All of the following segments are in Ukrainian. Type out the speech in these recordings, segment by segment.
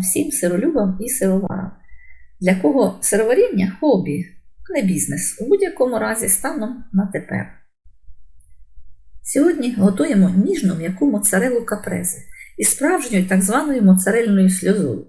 Всім сиролюбам і сироварам. Для кого сироваріння хобі, не бізнес, у будь-якому разі станом на тепер. Сьогодні готуємо ніжну м'яку моцарелу капрези із справжньою так званою моцарельною сльозою.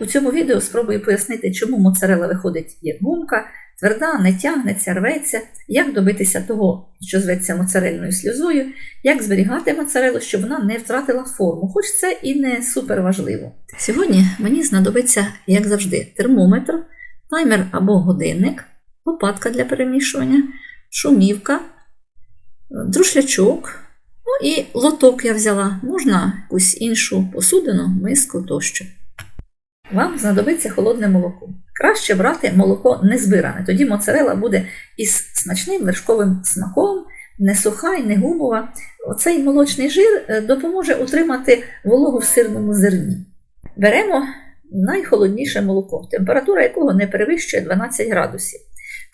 У цьому відео спробую пояснити, чому моцарела виходить як гумка, тверда, не тягнеться, рветься, як добитися того, що зветься моцарельною сльозою, як зберігати моцарелу, щоб вона не втратила форму, хоч це і не супер важливо. Сьогодні мені знадобиться, як завжди, термометр, таймер або годинник, лопатка для перемішування, шумівка, друшлячок, ну і лоток я взяла, можна якусь іншу посудину, миску тощо. Вам знадобиться холодне молоко. Краще брати молоко не збиране, тоді моцарела буде із смачним вершковим смаком, не суха і не гумова. Оцей молочний жир е, допоможе утримати вологу в сирному зерні. Беремо найхолодніше молоко, температура якого не перевищує 12 градусів.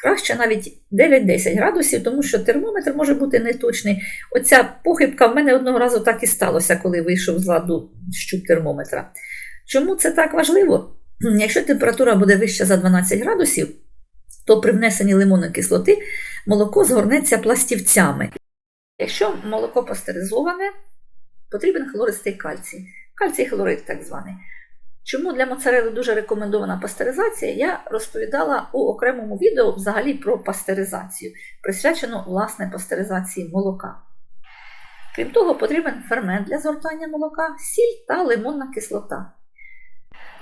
Краще навіть 9-10 градусів, тому що термометр може бути неточний. Оця похибка в мене одного разу так і сталося, коли вийшов з ладу щуп термометра. Чому це так важливо? Якщо температура буде вища за 12 градусів, то при внесенні лимонної кислоти молоко згорнеться пластівцями. Якщо молоко пастеризоване, потрібен хлористий кальцій. Кальцій хлорид так званий. Чому для моцарели дуже рекомендована пастеризація, я розповідала у окремому відео взагалі про пастеризацію, присвячено власне пастеризації молока. Крім того, потрібен фермент для згортання молока, сіль та лимонна кислота.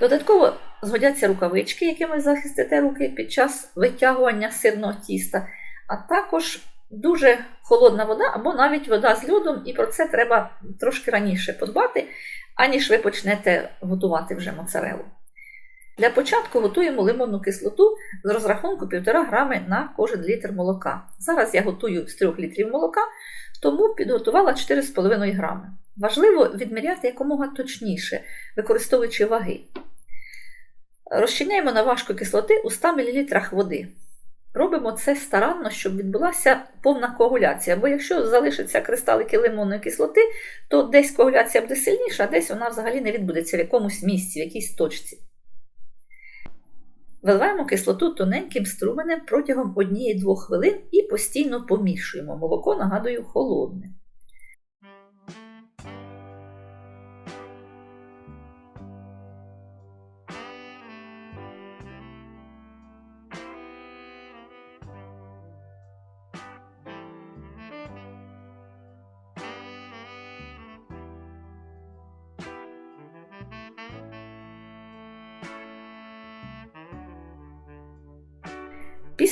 Додатково згодяться рукавички, якими захистите руки під час витягування сирного тіста, а також дуже холодна вода або навіть вода з льодом, і про це треба трошки раніше подбати, аніж ви почнете готувати вже моцарелу. Для початку готуємо лимонну кислоту з розрахунку 1,5 грами на кожен літр молока. Зараз я готую з 3 літрів молока, тому підготувала 4,5 грами. Важливо відміряти якомога точніше, використовуючи ваги. Розчиняємо на важку кислоти у 100 мл води. Робимо це старанно, щоб відбулася повна коагуляція, бо якщо залишаться кристалики лимонної кислоти, то десь коагуляція буде сильніша, а десь вона взагалі не відбудеться в якомусь місці, в якійсь точці. Виливаємо кислоту тоненьким струменем протягом 1-2 хвилин і постійно помішуємо. Молоко, нагадую, холодне.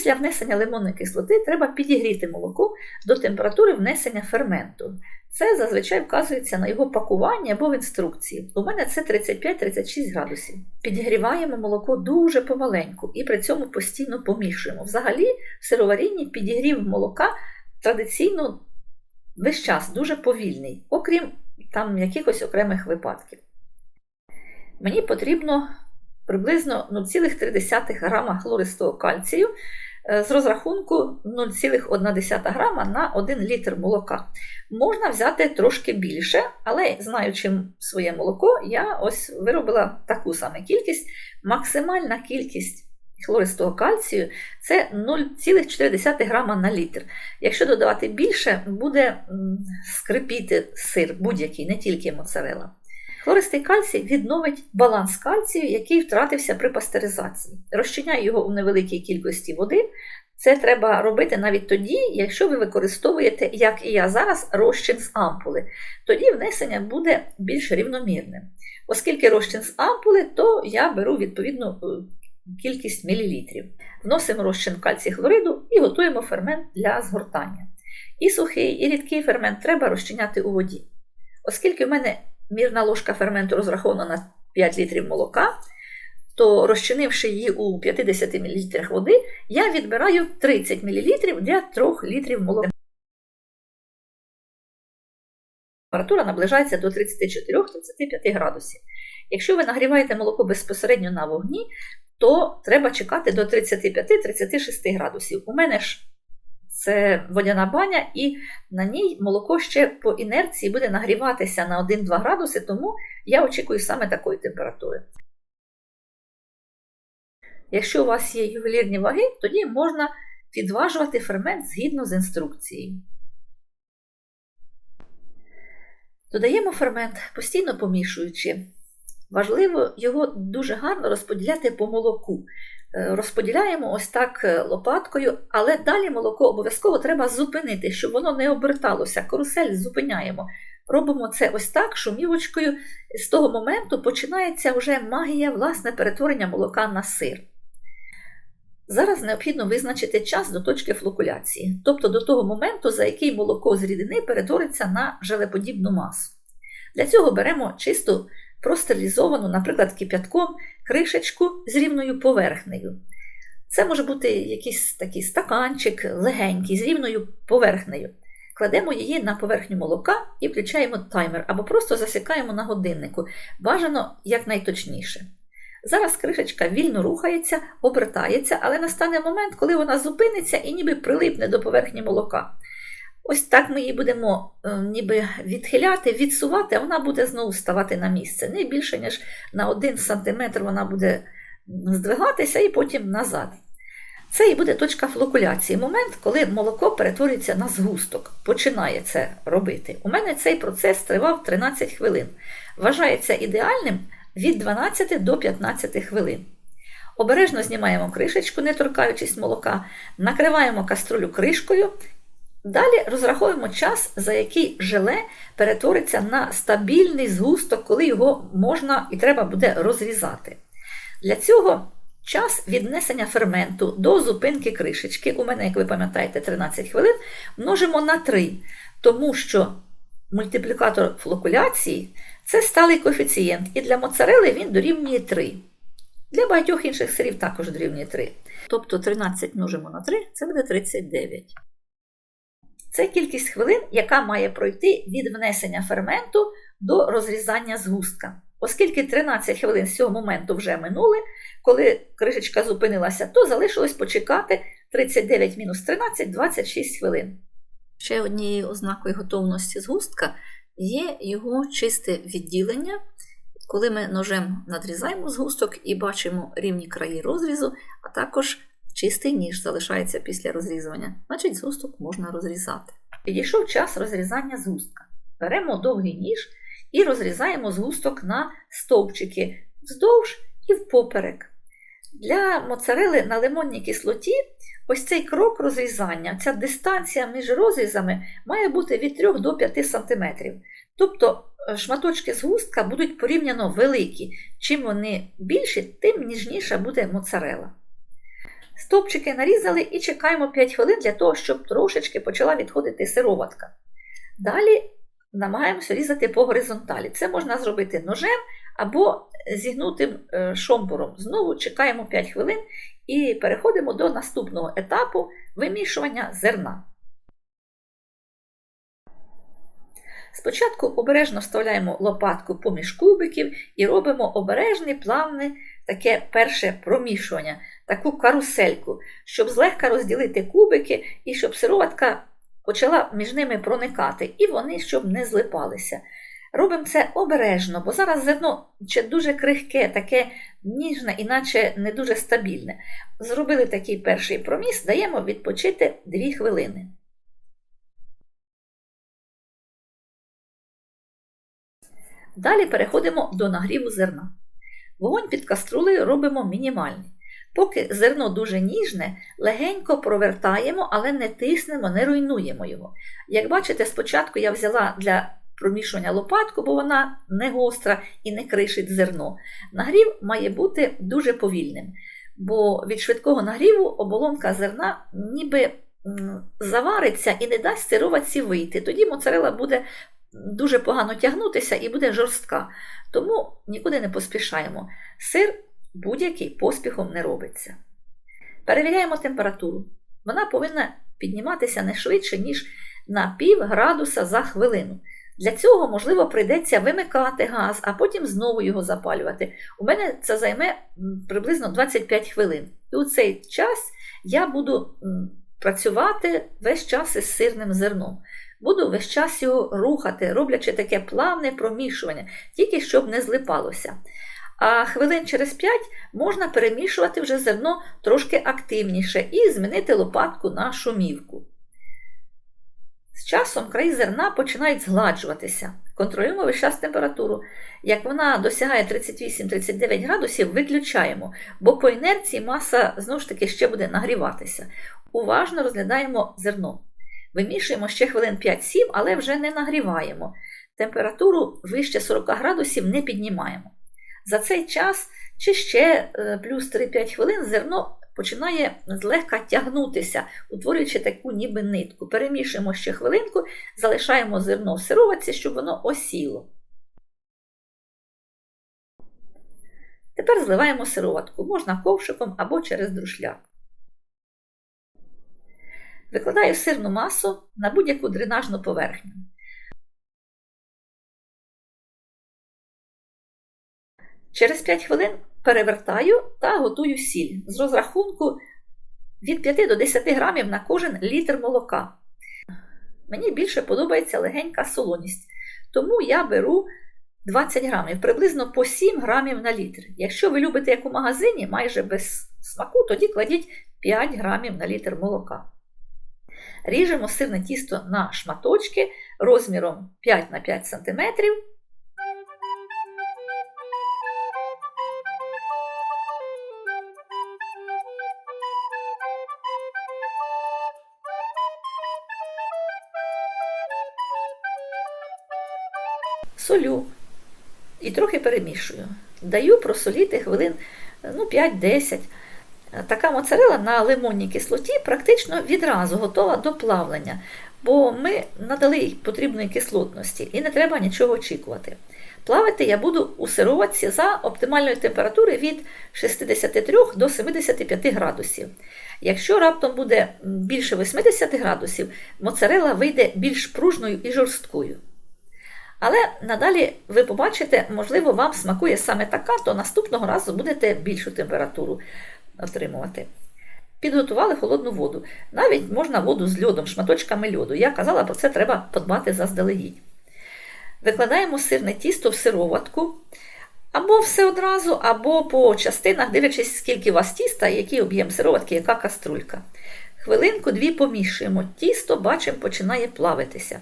Після внесення лимонної кислоти треба підігріти молоко до температури внесення ферменту. Це зазвичай вказується на його пакуванні або в інструкції. У мене це 35-36 градусів. Підігріваємо молоко дуже помаленьку і при цьому постійно помішуємо. Взагалі, в сироварінні підігрів молока традиційно весь час дуже повільний, окрім там якихось окремих випадків. Мені потрібно приблизно 0,3 грама хлористого кальцію з розрахунку 0,1 грама на 1 літр молока. Можна взяти трошки більше, але знаючи своє молоко, я ось виробила таку саму кількість. Максимальна кількість хлористого кальцію це 0,4 грама на літр. Якщо додавати більше, буде скрипіти сир будь-який, не тільки моцарела. Хлористий кальцій відновить баланс кальцію, який втратився при пастеризації. Розчиняє його у невеликій кількості води. Це треба робити навіть тоді, якщо ви використовуєте, як і я зараз, розчин з ампули. Тоді внесення буде більш рівномірним. Оскільки розчин з ампули, то я беру відповідну кількість мілілітрів. Вносимо розчин кальцій хлориду і готуємо фермент для згортання. І сухий, і рідкий фермент треба розчиняти у воді. Оскільки в мене мірна ложка ферменту розрахована на 5 літрів молока, то розчинивши її у 50 мл води, я відбираю 30 мл для 3 літрів молока. Температура наближається до 34-35 градусів. Якщо ви нагріваєте молоко безпосередньо на вогні, то треба чекати до 35-36 градусів. У мене ж це водяна баня, і на ній молоко ще по інерції буде нагріватися на 1-2 градуси, тому я очікую саме такої температури. Якщо у вас є ювелірні ваги, тоді можна підважувати фермент згідно з інструкцією. Додаємо фермент, постійно помішуючи. Важливо його дуже гарно розподіляти по молоку. Е, Розподіляємо ось так е, лопаткою, але далі молоко обов'язково треба зупинити, щоб воно не оберталося. Карусель зупиняємо. Робимо це ось так, шумівочкою. З того моменту починається вже магія власне перетворення молока на сир. Зараз необхідно визначити час до точки флокуляції, тобто до того моменту, за який молоко з рідини перетвориться на желеподібну масу. Для цього беремо чисту простерилізовану, наприклад, кип'ятком кришечку з рівною поверхнею. Це може бути якийсь такий стаканчик легенький з рівною поверхнею. Кладемо її на поверхню молока і включаємо таймер або просто засікаємо на годиннику. Бажано якнайточніше. Зараз кришечка вільно рухається, обертається, але настане момент, коли вона зупиниться і ніби прилипне до поверхні молока. Ось так ми її будемо е, ніби відхиляти, відсувати, а вона буде знову ставати на місце. Не більше, ніж на 1 см вона буде здвигатися і потім назад. Це і буде точка флокуляції, момент, коли молоко перетворюється на згусток, починає це робити. У мене цей процес тривав 13 хвилин. Вважається ідеальним від 12 до 15 хвилин. Обережно знімаємо кришечку, не торкаючись молока, накриваємо каструлю кришкою. Далі розраховуємо час, за який желе перетвориться на стабільний згусток, коли його можна і треба буде розрізати. Для цього час віднесення ферменту до зупинки кришечки, у мене, як ви пам'ятаєте, 13 хвилин, множимо на 3, тому що мультиплікатор флокуляції це сталий коефіцієнт, і для моцарели він дорівнює 3. Для багатьох інших сирів також дорівнює 3. Тобто 13 множимо на 3, це буде 39. Це кількість хвилин, яка має пройти від внесення ферменту до розрізання згустка. Оскільки 13 хвилин з цього моменту вже минули, коли кришечка зупинилася, то залишилось почекати 39 мінус 13 26 хвилин. Ще однією ознакою готовності згустка є його чисте відділення. Коли ми ножем надрізаємо згусток і бачимо рівні краї розрізу, а також чистий ніж залишається після розрізування, значить згусток можна розрізати. Підійшов час розрізання згустка. Беремо довгий ніж і розрізаємо згусток на стовпчики вздовж і впоперек. Для моцарели на лимонній кислоті ось цей крок розрізання, ця дистанція між розрізами має бути від 3 до 5 см. Тобто шматочки згустка будуть порівняно великі. Чим вони більші, тим ніжніша буде моцарела. Стовпчики нарізали і чекаємо 5 хвилин для того, щоб трошечки почала відходити сироватка. Далі намагаємося різати по горизонталі. Це можна зробити ножем або зігнутим шомбуром. Знову чекаємо 5 хвилин і переходимо до наступного етапу вимішування зерна. Спочатку обережно вставляємо лопатку поміж кубиків і робимо обережне, плавне таке перше промішування, таку карусельку, щоб злегка розділити кубики і щоб сироватка почала між ними проникати, і вони щоб не злипалися. Робимо це обережно, бо зараз зерно ще дуже крихке, таке ніжне, іначе не дуже стабільне. Зробили такий перший проміс, даємо відпочити 2 хвилини. Далі переходимо до нагріву зерна. Вогонь під каструлею робимо мінімальний. Поки зерно дуже ніжне, легенько провертаємо, але не тиснемо, не руйнуємо його. Як бачите, спочатку я взяла для промішування лопатку, бо вона не гостра і не кришить зерно. Нагрів має бути дуже повільним, бо від швидкого нагріву оболонка зерна ніби завариться і не дасть сироватці вийти. Тоді моцарела буде дуже погано тягнутися і буде жорстка. Тому нікуди не поспішаємо. Сир будь-який поспіхом не робиться. Перевіряємо температуру. Вона повинна підніматися не швидше, ніж на пів градуса за хвилину. Для цього, можливо, прийдеться вимикати газ, а потім знову його запалювати. У мене це займе приблизно 25 хвилин. І у цей час я буду працювати весь час із сирним зерном. Буду весь час його рухати, роблячи таке плавне промішування, тільки щоб не злипалося. А хвилин через 5 можна перемішувати вже зерно трошки активніше і змінити лопатку на шумівку. З часом краї зерна починають згладжуватися. Контролюємо весь час температуру. Як вона досягає 38-39 градусів, виключаємо, бо по інерції маса знову ж таки ще буде нагріватися. Уважно розглядаємо зерно. Вимішуємо ще хвилин 5-7, але вже не нагріваємо. Температуру вище 40 градусів не піднімаємо. За цей час чи ще е, плюс 3-5 хвилин зерно починає злегка тягнутися, утворюючи таку ніби нитку. Перемішуємо ще хвилинку, залишаємо зерно в сироватці, щоб воно осіло. Тепер зливаємо сироватку, можна ковшиком або через друшляк. Викладаю сирну масу на будь-яку дренажну поверхню. Через 5 хвилин перевертаю та готую сіль з розрахунку від 5 до 10 грамів на кожен літр молока. Мені більше подобається легенька солоність, тому я беру 20 грамів, приблизно по 7 грамів на літр. Якщо ви любите як у магазині, майже без смаку, тоді кладіть 5 грамів на літр молока. Ріжемо сирне тісто на шматочки розміром 5 на 5 см. Солю і трохи перемішую. Даю просоліти хвилин ну, 5-10. Така моцарела на лимонній кислоті практично відразу готова до плавлення, бо ми надали їй потрібної кислотності і не треба нічого очікувати. Плавити я буду у сироватці за оптимальної температури від 63 до 75 градусів. Якщо раптом буде більше 80 градусів, моцарела вийде більш пружною і жорсткою. Але надалі ви побачите, можливо, вам смакує саме така, то наступного разу будете більшу температуру отримувати. Підготували холодну воду. Навіть можна воду з льодом, шматочками льоду. Я казала, про це треба подбати заздалегідь. Викладаємо сирне тісто в сироватку. Або все одразу, або по частинах, дивлячись, скільки у вас тіста, який об'єм сироватки, яка каструлька. Хвилинку-дві помішуємо. Тісто, бачимо, починає плавитися.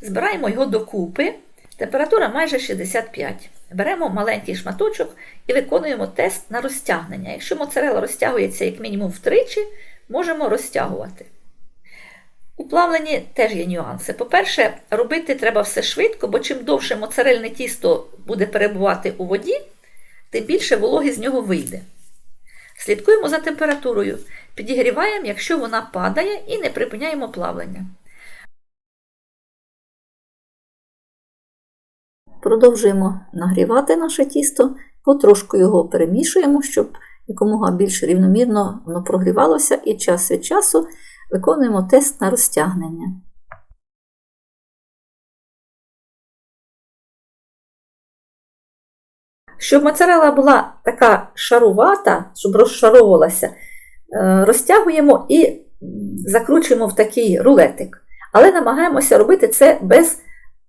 Збираємо його докупи. Температура майже 65. Беремо маленький шматочок і виконуємо тест на розтягнення. Якщо моцарела розтягується як мінімум втричі, можемо розтягувати. У плавленні теж є нюанси. По-перше, робити треба все швидко, бо чим довше моцарельне тісто буде перебувати у воді, тим більше вологи з нього вийде. Слідкуємо за температурою, підігріваємо, якщо вона падає, і не припиняємо плавлення. Продовжуємо нагрівати наше тісто, потрошку його перемішуємо, щоб якомога більш рівномірно воно прогрівалося, і час від часу виконуємо тест на розтягнення. Щоб моцарела була така шарувата, щоб розшаровувалася, е, розтягуємо і закручуємо в такий рулетик. Але намагаємося робити це без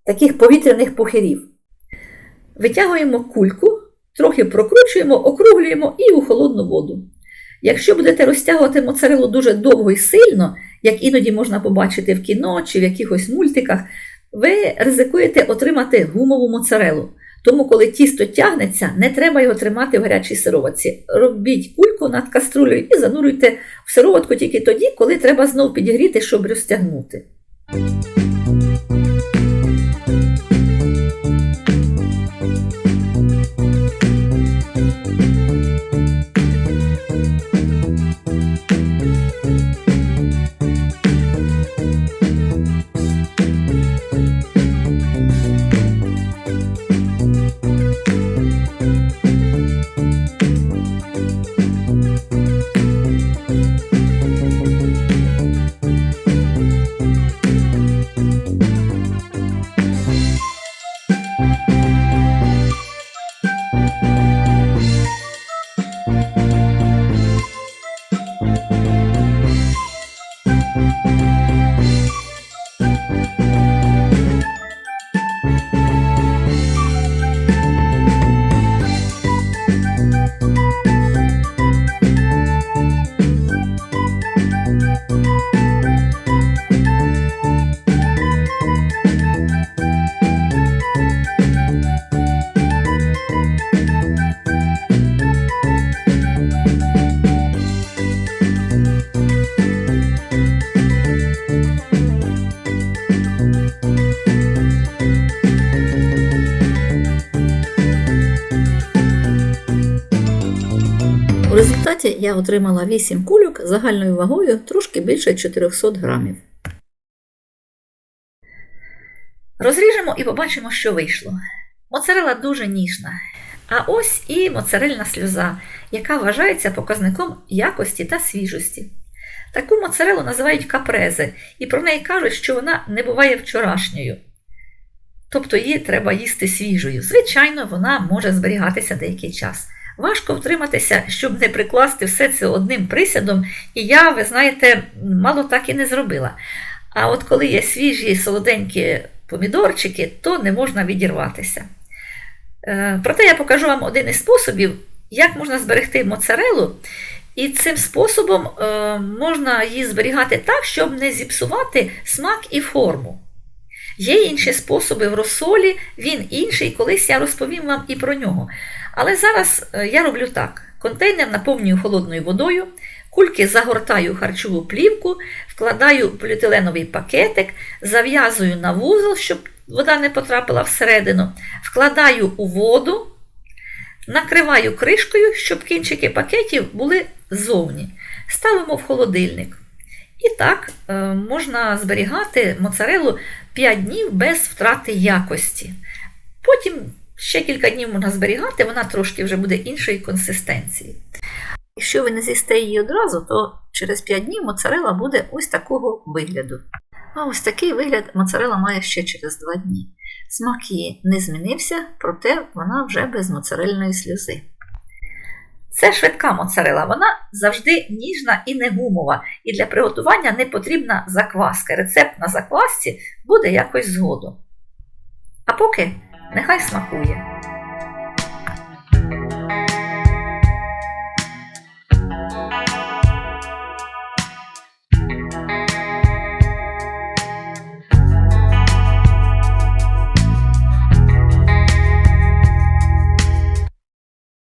таких повітряних пухирів. Витягуємо кульку, трохи прокручуємо, округлюємо і у холодну воду. Якщо будете розтягувати моцарелу дуже довго і сильно, як іноді можна побачити в кіно чи в якихось мультиках, ви ризикуєте отримати гумову моцарелу. Тому, коли тісто тягнеться, не треба його тримати в гарячій сироватці. Робіть кульку над каструлею і занурюйте в сироватку тільки тоді, коли треба знову підігріти, щоб розтягнути. У результаті я отримала 8 кульок загальною вагою трошки більше 400 грамів. Розріжемо і побачимо, що вийшло. Моцарела дуже ніжна. А ось і моцарельна сльоза, яка вважається показником якості та свіжості. Таку моцарелу називають капрезе, і про неї кажуть, що вона не буває вчорашньою. Тобто її треба їсти свіжою. Звичайно, вона може зберігатися деякий час. Важко втриматися, щоб не прикласти все це одним присядом, і я, ви знаєте, мало так і не зробила. А от коли є свіжі солоденькі помідорчики, то не можна відірватися. Е, Проте я покажу вам один із способів, як можна зберегти моцарелу. І цим способом е, можна її зберігати так, щоб не зіпсувати смак і форму. Є інші способи в розсолі, він інший, колись я розповім вам і про нього. Але зараз е, я роблю так: контейнер наповнюю холодною водою, кульки загортаю харчову плівку, вкладаю поліетиленовий пакетик, зав'язую на вузол, щоб вода не потрапила всередину, вкладаю у воду, накриваю кришкою, щоб кінчики пакетів були ззовні. Ставимо в холодильник. І так е, можна зберігати моцарелу 5 днів без втрати якості. Потім ще кілька днів можна зберігати, вона трошки вже буде іншої консистенції. Якщо ви не з'їсте її одразу, то через 5 днів моцарела буде ось такого вигляду. А ось такий вигляд моцарела має ще через 2 дні. Смак її не змінився, проте вона вже без моцарельної сльози. Це швидка моцарела, вона завжди ніжна і не гумова, і для приготування не потрібна закваска. Рецепт на заквасці буде якось згодом. А поки нехай смакує.